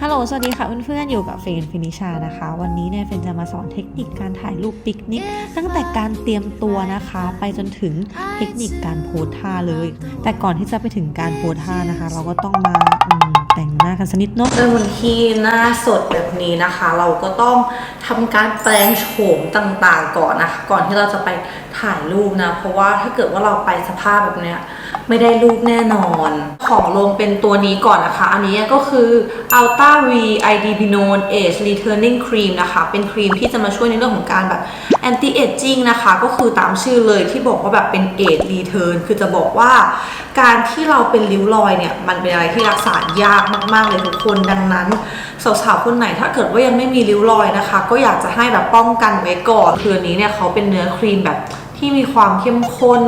ฮัลโหล สวัสดีค่ะเพื่อนๆ อยู่กับเฟรนฟินิชานะคะ วันนี้เนี่ยเฟรนจะมาสอนเทคนิคการถ่ายรูปปิกนิก ตั้งแต่การเตรียมตัวนะคะ ไปจนถึงเทคนิคการโพสท่าเลย แต่ก่อนที่จะไปถึงการโพสท่านะคะ เราก็ต้องมาอืม แต่งหน้ากันสักนิดเนาะเริ่มวันที่หน้าสดแบบนี้นะคะ เราก็ต้องทำการแปลงโฉมต่างๆก่อนนะก่อนที่เราจะไปถ่ายรูปนะ เพราะว่าถ้าเกิดว่าเราไปสภาพแบบเนี้ยไม่ได้รูปแน่นอน ของลงเป็นตัวนี้ก่อนนะคะ อันนี้ก็คือ Ultra V ID Binone Age Returning Cream นะคะ เป็นครีมที่จะมาช่วยในเรื่องของการแบบ anti aging นะคะ ก็คือตามชื่อเลยที่บอกว่าแบบเป็น age return คือจะบอกว่า การที่เราเป็นริ้วรอยเนี่ย มันเป็นอะไรที่รักษายากมาก ๆ เลยทุกคนดังนั้นสาวๆคนไหนถ้าเกิดว่ายังไม่มีริ้วรอยนะคะ ก็อยากจะให้แบบป้องกันไว้ก่อนคืออันนี้เนี่ยเขาเป็นเนื้อครีมแบบที่มีความเข้มข้น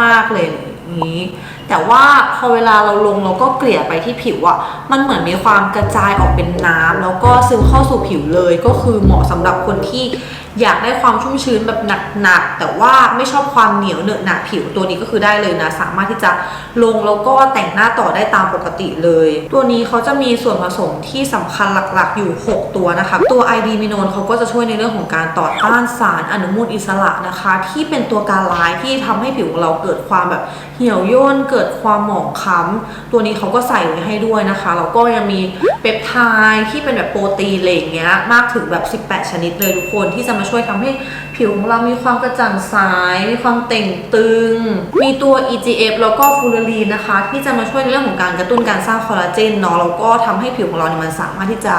มากๆเลยอย่างนี้ แต่ว่าพอเวลาเราลงเราก็เกลี่ยไปที่ผิวอะมันเหมือนมีความกระจายออกเป็นน้ำแล้วก็ซึมเข้าสู่ผิวเลยก็คือเหมาะสำหรับคนที่ อยากได้ความชุ่มชื้นแบบหนักๆแต่ว่าไม่ชอบความเหนียวเหนอะหนะผิวตัวนี้ก็คือได้เลยนะ สามารถที่จะลงแล้วก็แต่งหน้าต่อได้ตามปกติเลย ตัวนี้เขาจะมีส่วนผสมที่สำคัญหลักๆ อยู่ 6 ตัวนะคะ ตัว ID มิโนนเขาก็จะช่วยในเรื่องของการต่อต้านสารอนุมูลอิสระนะคะ ที่เป็นตัวการร้ายที่ทำให้ผิวของเราเกิดความแบบเหี่ยวย่นเกิดความหมองคล้ำตัวนี้เขาก็ใส่ไว้ให้ด้วยนะคะแล้วก็ยังมีเปปไทด์ที่เป็นแบบโปรตีนอะไรอย่างเงี้ยมากถึงแบบ 18 ชนิดเลยทุกคนที่จะมาช่วยทำให้ ผิวของเรามีความกระจ่างใส มีความเต่งตึง มีตัว EGF แล้วก็ฟูลลีนนะคะ ที่จะมาช่วยในเรื่องของการกระตุ้นการสร้างคอลลาเจนเนาะ แล้วก็ทำให้ผิวของเราเนี่ยมันสามารถที่จะ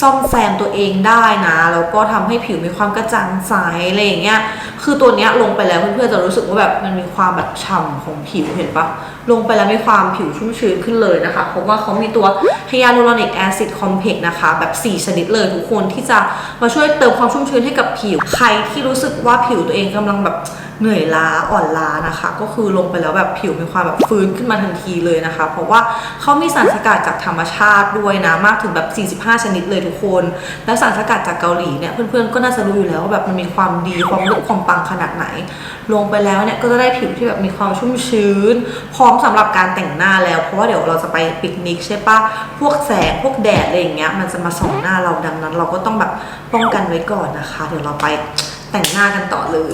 ซ่อมแซมตัวเองได้นะ แล้วก็ทำให้ผิวมีความกระจ่างใสอะไรอย่างเงี้ย คือตัวเนี้ยลงไปแล้วเพื่อนๆจะรู้สึกว่าแบบมันมีความแบบฉ่ำของผิวเห็นปะลงไปแล้วมีความผิวชุ่มชื้นขึ้นเลยนะคะ เพราะว่าเขามีตัวไฮยาลูรอนิกแอซิดคอมเพล็กซ์นะคะ แบบ 4 ชนิดเลยทุกคนที่จะมาช่วยเติมความชุ่มชื้นให้กับผิว ใครที่รูู้้สึกว่าผิวตัวเองกำลังแบบเหนื่อยล้าอ่อนล้านะคะ ก็คือลงไปแล้วแบบผิวมีความแบบฟื้นขึ้นมาทันทีเลยนะคะ เพราะว่าเขามีสารสกัดจากธรรมชาติด้วยนะมากถึงแบบ 45 ชนิดเลยทุกคน และสารสกัดจากเกาหลีเนี่ยเพื่อนๆก็น่าจะรู้อยู่แล้วว่าแบบมันมีความดีความลึกความปังขนาดไหน ลงไปแล้วเนี่ยก็จะได้ผิวที่แบบมีความชุ่มชื้น พร้อมสำหรับการแต่งหน้าแล้ว เพราะว่าเดี๋ยวเราจะไปปิกนิกใช่ปะพวกแสงพวกแดดอะไรอย่างเงี้ยมันจะมาส่องหน้าเราดังนั้น เราก็ต้องแบบป้องกันไว้ก่อนนะคะ เดี๋ยวเราไป แต่งหน้ากันต่อเลย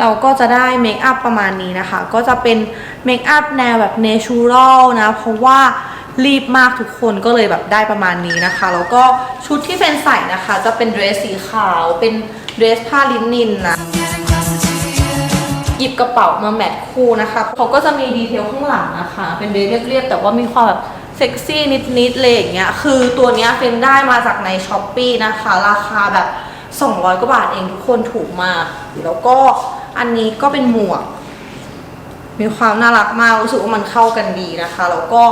เราก็จะได้เมคอัพประมาณนี้นะคะ ก็จะเป็นเมคอัพแนวแบบเนเชอรัลนะ เพราะว่ารีบมากทุกคนก็เลยแบบได้ประมาณนี้นะคะ แล้วก็ชุดที่เฟนใส่นะคะ จะเป็นเดรสสีขาว เป็นเดรสผ้าลินินนะ ยิบกระเป๋ามาแมทคู่นะคะเขาก็จะมีดีเทลข้างหลังนะคะ เป็นเดรสเรียบๆแต่ว่ามีความแบบเซ็กซี่นิดๆเลยอย่างเงี้ยคือตัวเนี้ยเฟนได้มาจากในช้อปปีนะคะ ราคาแบบ 200 กว่าบาทเองทุกคนถูกมาก แล้วก็อันนี้ก็เป็นหมวก มีความน่ารักมากรู้สึกว่ามันเข้ากันดีนะคะ แล้วก็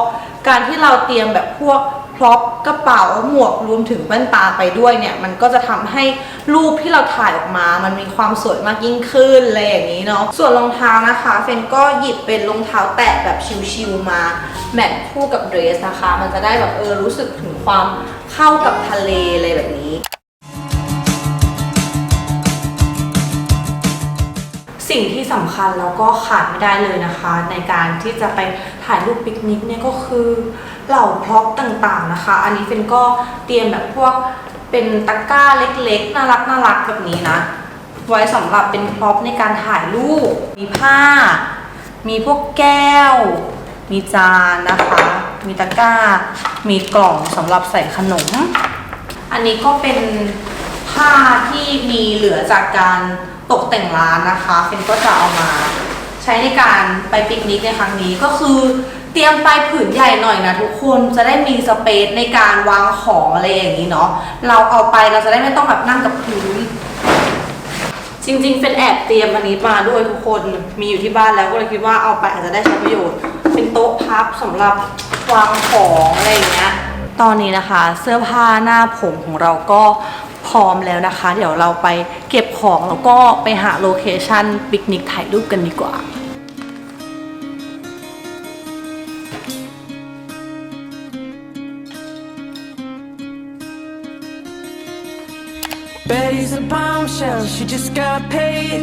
การที่เราเตรียมแบบพวก ร็อพกระเป๋าหมวกรวมถึงแว่นตาไปด้วยเนี่ย มันก็จะทำให้รูปที่เราถ่ายออกมา มันมีความสวยมากยิ่งขึ้นอะไรอย่างนี้เนาะส่วนรองเท้านะคะเฟนก็หยิบเป็นรองเท้าแตะแบบชิวๆมา แมทคู่กับเดรสนะคะ มันจะได้แบบเออรู้สึกถึงความเข้ากับทะเลอะไรแบบนี้ สิ่งที่สำคัญแล้วก็ขาดไม่ได้เลยนะคะ ในการที่จะไปถ่ายรูปปิกนิกเนี่ยก็คือเหล่าพร็อพต่างๆนะคะ อันนี้เฟนก็เตรียมแบบพวกเป็นตะกร้าเล็กๆ น่ารักน่ารักแบบนี้นะ ไว้สำหรับเป็นพร็อพในการถ่ายรูป มีผ้า มีพวกแก้ว มีจานนะคะ มีตะกร้า มีกล่องสำหรับใส่ขนม อันนี้ก็เป็นผ้าที่มีเหลือจากการ ตกแต่งร้านนะคะเฟนก็จะเอามาใช้ในการไปปิกนิกในครั้งนี้ก็คือเตรียมไปผืนใหญ่หน่อยนะทุกคนจะได้มีสเปซในการวางของอะไรอย่างนี้เนาะเราเอาไปเราจะได้ไม่ต้องแบบนั่งกับพื้นจริงๆเป็นแอบเตรียมอันนี้มาด้วยทุกคนมีอยู่ที่บ้านแล้วก็เลยคิดว่าเอาไปอาจจะได้ใช้ประโยชน์ เป็นโต๊ะพับสำหรับวางของอะไรอย่างเงี้ยตอนนี้นะคะ เสื้อผ้าหน้าผมของเราก็ พร้อมแล้วนะคะ เดี๋ยวเราไปเก็บของแล้วก็ไปหาโลเคชั่นปิกนิกถ่ายรูปกันดีกว่า Betty's a bombshell, she just got paid.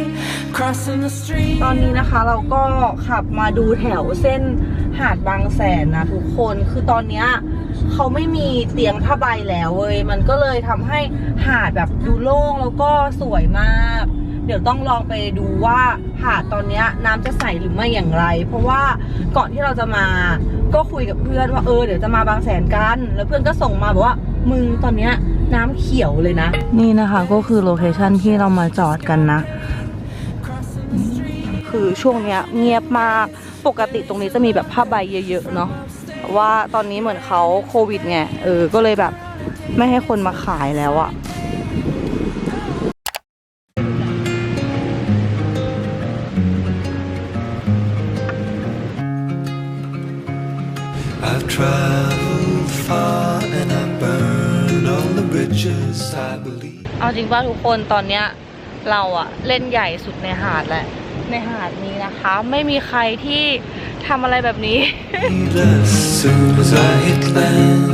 Crossing the street. ตอนนี้นะคะเราก็ขับมาดูแถวเส้นหาดบางแสนนะทุกคนคือตอนเนี้ย เขาไม่มีเตียงผ้าใบแล้วเว้ยมันก็เลยทำให้หาดแบบดูโล่งแล้วก็สวยมาก เดี๋ยวต้องลองไปดูว่าหาดตอนเนี้ยน้ำจะใสหรือไม่อย่างไร เพราะว่าก่อนที่เราจะมาก็คุยกับเพื่อนว่าเออเดี๋ยวจะมาบางแสนกัน แล้วเพื่อนก็ส่งมาบอกว่ามึงตอนเนี้ยน้ำเขียวเลยนะ นี่นะคะก็คือโลเคชั่นที่เรามาจอดกันนะ คือช่วงเนี้ยเงียบมาก ปกติตรงนี้จะมีแบบผ้าใบเยอะๆเนาะแต่ ว่าตอนนี้เหมือนเขาโควิดไงเออก็เลยแบบไม่ให้คนมาขายแล้วอะเอาจริงว่าทุกคนตอนเนี้ยเราอะเล่นใหญ่สุดในหาดแหละในหาดนี้นะคะ ไม่มีใครที่ ทำอะไรแบบนี้ As soon as I hit land.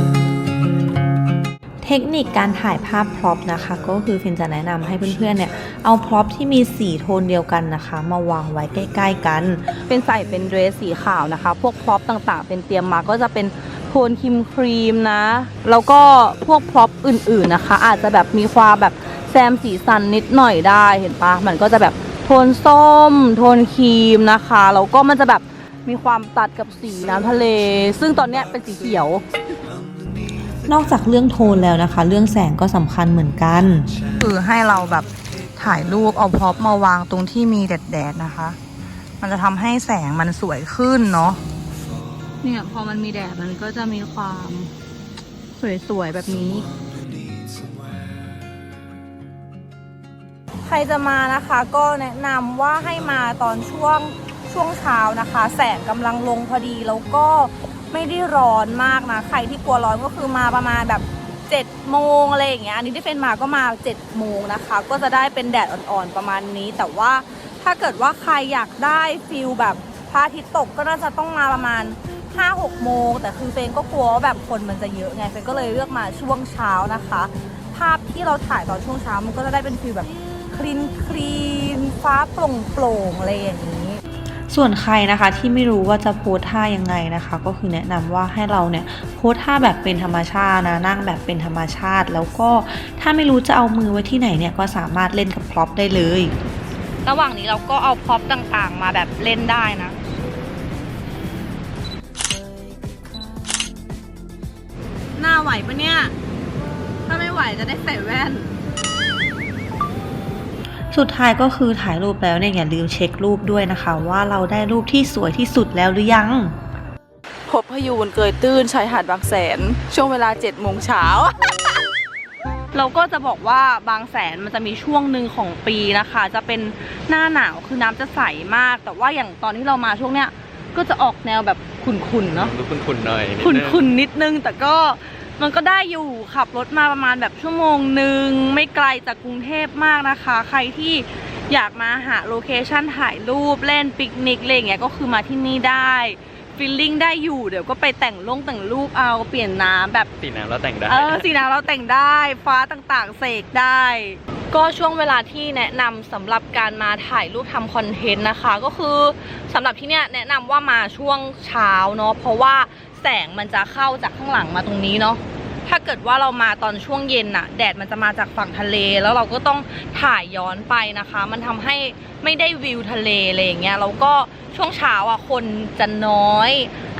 เทคนิคการถ่ายภาพพร็อพนะคะ ก็คือฟินจะแนะนำให้เพื่อนๆเนี่ย เอาพร็อพที่มีสีโทนเดียวกันนะคะ มาวางไว้ใกล้ๆกัน เป็นใส่เป็นเดรสสีขาวนะคะ พวกพร็อพต่างๆ เป็นเตรียมมาก็จะเป็นโทนครีมครีมๆนะ แล้วก็พวกพร็อพอื่นๆนะคะ อาจจะแบบมีความแบบแซมสีสันนิดหน่อยได้เห็นปะมันก็จะแบบโทนส้ม โทนครีมนะคะ แล้วก็มันจะแบบ มีความตัดกับสีน้ำทะเล ซึ่งตอนเนี้ยเป็นสีเขียว นอกจากเรื่องโทนแล้วนะคะ เรื่องแสงก็สำคัญเหมือนกัน คือให้เราแบบถ่ายรูปเอาพร็อพมาวางตรงที่มีแดดๆนะคะ มันจะทำให้แสงมันสวยขึ้นเนาะ เนี่ยพอมันมีแดดมันก็จะมีความสวยๆแบบนี้ ใครจะมานะคะ ก็แนะนำว่าให้มาตอนช่วง ช่วงเช้านะคะ แสงกำลังลงพอดีแล้วก็ไม่ได้ร้อนมากนะ ใครที่กลัวร้อนก็คือมาประมาณแบบ7โมงอะไรอย่างเงี้ยอันนี้ที่เฟนมาก็มา7โมงนะคะ ก็จะได้เป็นแดดอ่อนๆประมาณนี้ แต่ว่าถ้าเกิดว่าใครอยากได้ฟิลแบบพระอาทิตย์ตกก็น่าจะต้องมาประมาณ5-6โมง แต่คือเฟนก็กลัวว่าแบบคนมันจะเยอะไงเฟนก็เลยเลือกมาช่วงเช้านะคะ ภาพที่เราถ่ายตอนช่วงเช้ามันก็จะได้เป็นฟิลแบบคลีนคลีนฟ้าโปร่งโปร่งอะไรอย่างนี้ ส่วนใครนะคะที่ไม่รู้ว่าจะโพสท่ายังไงนะคะ ก็คือแนะนำว่าให้เราเนี่ยโพสท่าแบบเป็นธรรมชาตินะนั่งแบบเป็นธรรมชาติ แล้วก็ถ้าไม่รู้จะเอามือไว้ที่ไหนเนี่ยก็สามารถเล่นกับพร็อพได้เลย ระหว่างนี้เราก็เอาพร็อพต่างๆ มาแบบเล่นได้นะหน้าไหวปะเนี่ย ถ้าไม่ไหวจะได้ใส่แว่น สุดท้ายก็คือถ่ายรูปแล้วเนี่ยอย่าลืมเช็ครูปด้วยนะคะ ว่าเราได้รูปที่สวยที่สุดแล้วหรือยังพบพยูนเกยตื้นชายหาดบางแสน ช่วงเวลา7โมงเช้า เราก็จะบอกว่าบางแสนมันจะมีช่วงหนึ่งของปีนะคะ จะเป็นหน้าหนาวคือน้ำจะใสมาก แต่ว่าอย่างตอนที่เรามาช่วงเนี้ยก็จะออกแนวแบบขุ่นๆเนาะดูขุนๆหน่อยนิดขุนึงนๆนิดนึงแต่ก็ มันก็ได้อยู่ขับรถมาประมาณแบบชั่วโมงหนึ่งไม่ไกลจากกรุงเทพมากนะคะ ใครที่อยากมาหาโลเคชั่นถ่ายรูปเล่นปิกนิกอะไรอย่างเงี้ยก็คือมาที่นี่ได้ฟีลลิ่งได้อยู่เดี๋ยวก็ไปแต่งลงแต่งรูปเอาเปลี่ยนน้ำแบบสีน้ำเราแต่งได้เออสีน้ำเราแต่งได้ ฟ้าต่างๆ เสกได้ ก็ช่วงเวลาที่แนะนำสำหรับการมาถ่ายรูปทำคอนเทนต์นะคะ ก็คือสำหรับที่เนี้ยแนะนำว่ามาช่วงเช้าเนาะเพราะว่า แสงมันจะเข้าจากข้างหลังมาตรงนี้เนาะถ้าเกิดว่าเรามาตอนช่วงเย็นน่ะ แดดมันจะมาจากฝั่งทะเล แล้วเราก็ต้องถ่ายย้อนไปนะคะ มันทำให้ไม่ได้วิวทะเลอะไรอย่างเงี้ยแล้วก็ช่วงเช้าอะคนจะน้อย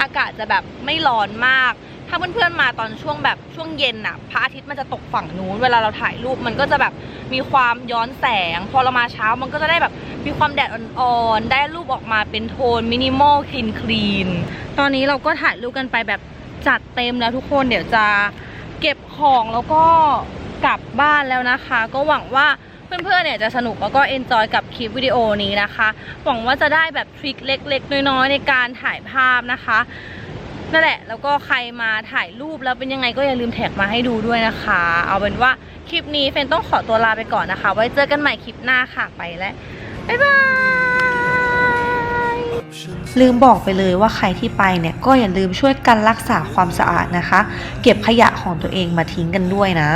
อากาศจะแบบไม่ร้อนมาก ถ้าเพื่อนๆมาตอนช่วงแบบช่วงเย็นน่ะพระอาทิตย์มันจะตกฝั่งนู้น เวลาเราถ่ายรูปมันก็จะแบบมีความย้อนแสง พอเรามาเช้ามันก็จะได้แบบมีความแดดอ่อนๆ ได้รูปออกมาเป็นโทนมินิมอลคลีนคลีนตอนนี้เราก็ถ่ายรูปกันไปแบบจัดเต็มแล้วทุกคนเดี๋ยวจะเก็บของแล้วก็กลับบ้านแล้วนะคะ ก็หวังว่าเพื่อนๆ เนี่ยจะสนุกแล้วก็เอนจอยกับคลิปวิดีโอนี้นะคะ หวังว่าจะได้แบบทริคเล็ก ๆ น้อยๆ ในการถ่ายภาพนะคะ นั่นแหละ แล้วก็ใครมาถ่ายรูปแล้วเป็นยังไงก็อย่าลืมแท็กมาให้ดูด้วยนะคะ เอาเป็นว่าคลิปนี้เฟนต้องขอตัวลาไปก่อนนะคะ ไว้เจอกันใหม่คลิปหน้าค่ะไปแล้วบ๊ายบายลืมบอกไปเลยว่าใครที่ไปเนี่ยก็อย่าลืมช่วยกันรักษาความสะอาดนะคะ เก็บขยะของตัวเองมาทิ้งกันด้วยนะ